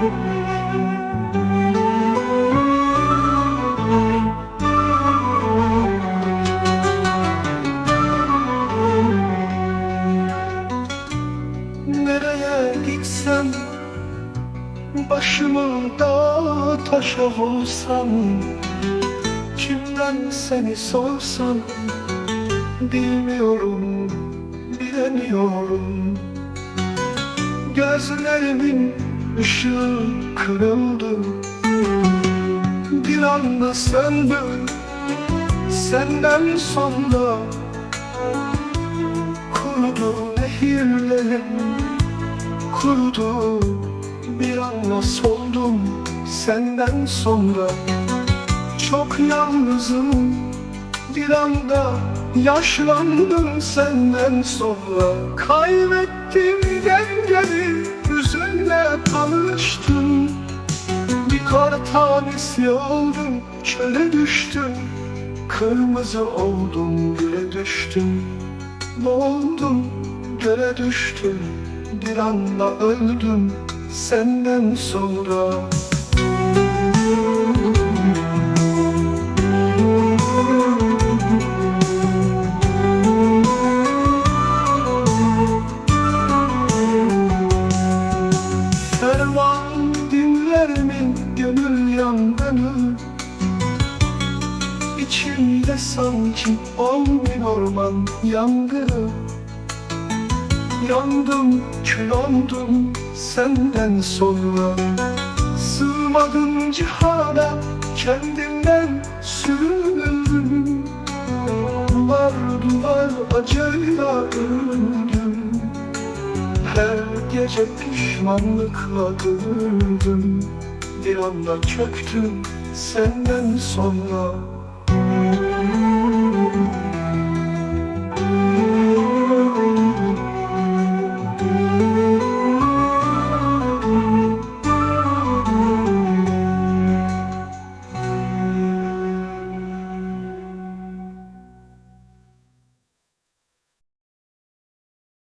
Nereye gitsem Başımı da Kimden seni sorsam Bilmiyorum, bilemiyorum. Gözlerimin ışığı kırıldı. Bir anda söndü Senden sonra Kurudu nehirlerim Kurudu. Bir anda soldum Senden sonra. Çok yalnızım Bir anda Yaşlandım senden sonra. Kaybettim dengemi Hüzünle tanıştım Bir kar tanesi oldum Çöle düştüm Kırmızı oldum göle düştüm Boğuldum göle düştüm Bir anda öldüm senden sonra Ferman dinler mi gönül yangını. İçimde sanki on bin orman yangını. Yandım, kül oldum senden sonra. Sığmadım cihana kendimden süründüm. Duvar duvar acıyla öldüm her gece pişmanlıkla döndüm Bir anda çöktüm senden sonra